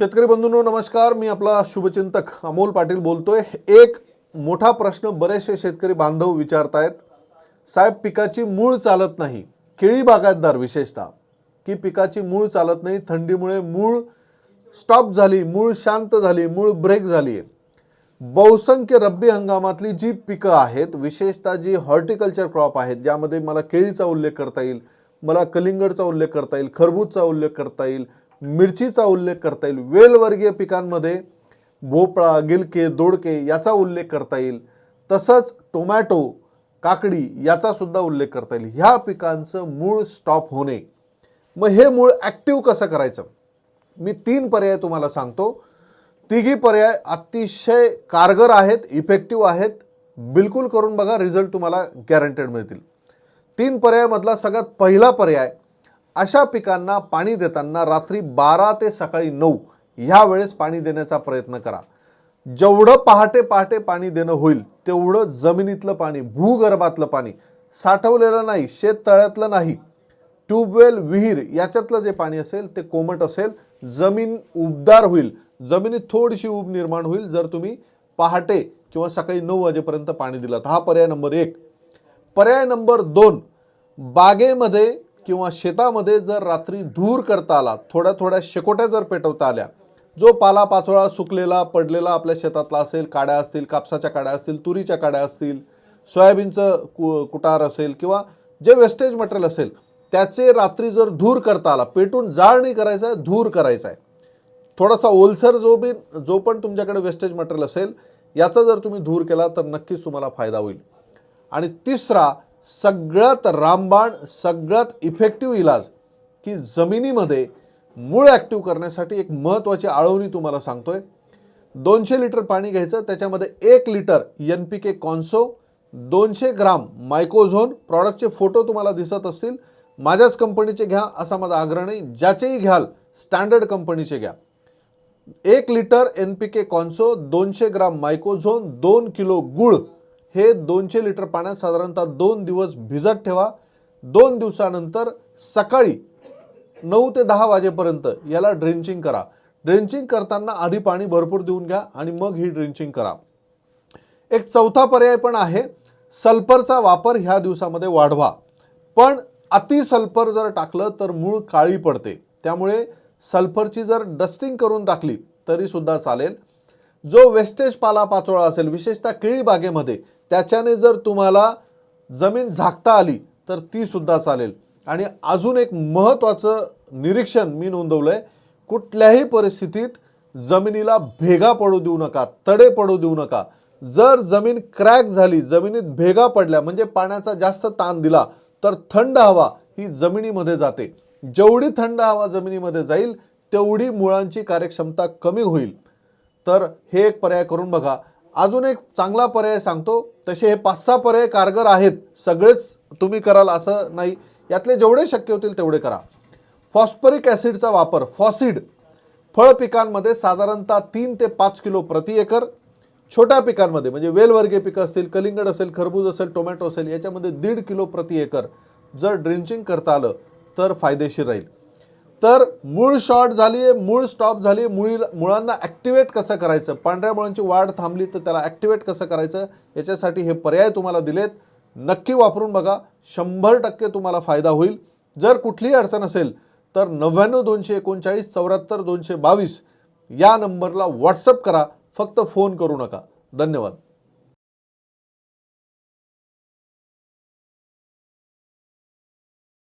शेतकरी बंधूंनो नमस्कार. मी आपला शुभचिंतक अमोल पाटील बोलतोय. एक मोठा प्रश्न बरेचसे शेतकरी बांधव विचारतायत. साहेब पिकाची मूळ चालत नाही. केळी बागायतदार विशेषतः की पिकाची मूळ चालत नाही थंडीमुळे मूळ स्टॉप झाली मूळ शांत झाली मूळ ब्रेक झाली बहुसंख्य रब्बी हंगामातली जी पिकं आहेत विशेषतः जी हॉर्टिकल्चर क्रॉप आहेत ज्यामध्ये मला केळीचा उल्लेख करता येईल मला कलिंगडचा उल्लेख करता येईल खरबूजचा उल्लेख करता येईल मिरचीचा उल्लेख करता येईल. वेलवर्गीय पिकांमध्ये भोपळा गिलके दोडके याचा उल्लेख करता येईल. तसंच टोमॅटो काकडी याचा सुद्धा उल्लेख करता येईल. ह्या पिकांचं मूळ स्टॉप होणे. मग हे मूळ ॲक्टिव्ह कसं करायचं? मी तीन पर्याय तुम्हाला सांगतो. तिघी पर्याय अतिशय कारगर आहेत इफेक्टिव्ह आहेत. बिलकुल करून बघा रिझल्ट तुम्हाला गॅरंटेड मिळतील. तीन पर्यायामधला सगळ्यात पहिला पर्याय अशा पिकांना पाणी देताना रात्री बारा ते सकाळी नऊ ह्या वेळेस पाणी देण्याचा प्रयत्न करा. जेवढं पहाटे पहाटे पाणी देणं होईल तेवढं जमिनीतलं पाणी भूगर्भातलं पाणी साठवलेलं नाही शेततळ्यातलं नाही. ट्यूबवेल विहीर याच्यातलं जे पाणी असेल ते कोमट असेल जमीन उबदार होईल. जमिनीत थोडीशी उब निर्माण होईल जर तुम्ही पहाटे किंवा सकाळी नऊ वाजेपर्यंत पाणी दिलात हा पर्याय नंबर एक. पर्याय नंबर दोन. बागेमध्ये किंवा शेतामध्ये जर रात्री धूर करता आला थोड्या थोड्या शेकोट्या जर पेटवता आल्या जो पाला पाचोळा सुकलेला पडलेला आपल्या शेतातला असेल काड्या असतील कापसाच्या काड्या असतील तुरीच्या काड्या असतील सोयाबीनचं कु कुटार असेल किंवा जे वेस्टेज मटेरियल असेल त्याचे रात्री जर धूर करता आला पेटून जाळ नाही करायचा आहे धूर करायचा आहे. थोडासा ओलसर जो बी जो पण तुमच्याकडे वेस्टेज मटेरियल असेल याचा जर तुम्ही धूर केला तर नक्कीच तुम्हाला फायदा होईल. आणि तिसरा सगळ्यात रामबाण सगळ्यात इफेक्टिव्ह इलाज की जमिनीमध्ये मूळ ॲक्टिव्ह करण्यासाठी एक महत्त्वाची आळवणी तुम्हाला सांगतोय. दोनशे लिटर पाणी घ्यायचं त्याच्यामध्ये एक लिटर एन पी के कॉन्सो दोनशे ग्राम मायकोझोन प्रॉडक्टचे फोटो तुम्हाला दिसत असतील. माझ्याच कंपनीचे घ्या असा माझा आग्रह नाही. ज्याचेही घ्याल स्टँडर्ड कंपनीचे घ्या. एक लिटर एन पी के कॉन्सो दोनशे ग्राम मायकोझोन दोन किलो गुळ हे दोनशे लिटर पाण्यात साधारणतः दोन दिवस भिजत ठेवा. दोन दिवसानंतर सकाळी नऊ ते दहा वाजेपर्यंत याला ड्रेंचिंग करा. ड्रेंचिंग करताना आधी पाणी भरपूर देऊन घ्या आणि मग ही ड्रेंचिंग करा. एक चौथा पर्याय पण आहे सल्फरचा वापर ह्या दिवसामध्ये वाढवा. पण अति सल्फर जर टाकलं तर मूळ काळी पडते. त्यामुळे सल्फरची जर डस्टिंग करून टाकली तरीसुद्धा चालेल. जो वेस्टेज पाला पाचोळा असेल विशेषतः केळी बागेमध्ये त्याच्याने जर तुम्हाला जमीन झाकता आली तर ती सुद्धा चालेल. आणि अजून एक महत्त्वाचं निरीक्षण मी नोंदवलं आहे कुठल्याही परिस्थितीत जमिनीला भेगा पडू देऊ नका तडे पडू देऊ नका. जर जमीन क्रॅक झाली जमिनीत भेगा पडल्या म्हणजे पाण्याचा जास्त ताण दिला तर थंड हवा ही जमिनीमध्ये जाते. जेवढी थंड हवा जमिनीमध्ये जाईल तेवढी मुळांची कार्यक्षमता कमी होईल. तर हे एक पर्याय करून बघा. अजून एक चांगला पर्याय सांगतो. तसे हे पाच सहा पर्याय कारगर आहेत. सगळेच तुम्ही कराल असं नाही. यातले जेवढे शक्य होतील तेवढे करा. फॉस्फरिक ॲसिडचा वापर फॉसिड फळ पिकांमध्ये साधारणतः तीन ते पाच किलो प्रति एकर. छोट्या पिकांमध्ये म्हणजे वेलवर्गीय पिकं असतील कलिंगड असेल खरबूज असेल टोमॅटो असेल याच्यामध्ये दीड किलो प्रति एकर. जर ड्रिंचिंग करता आलं तर फायदेशीर राहील. तर मूळ शॉर्ट झाली आहे मूळ स्टॉप झाली आहे मुळी मुळांना ॲक्टिवेट कसं करायचं? पांढऱ्या मुळांची वाढ थांबली तर त्याला ॲक्टिवेट कसं करायचं? याच्यासाठी हे पर्याय तुम्हाला दिलेत. नक्की वापरून बघा. शंभर टक्के तुम्हाला फायदा होईल. जर कुठलीही अडचण असेल तर नव्याण्णव दोनशे एकोणचाळीस चौऱ्याहत्तर दोनशे बावीस या नंबरला व्हॉट्सअप करा. फक्त फोन करू नका. धन्यवाद.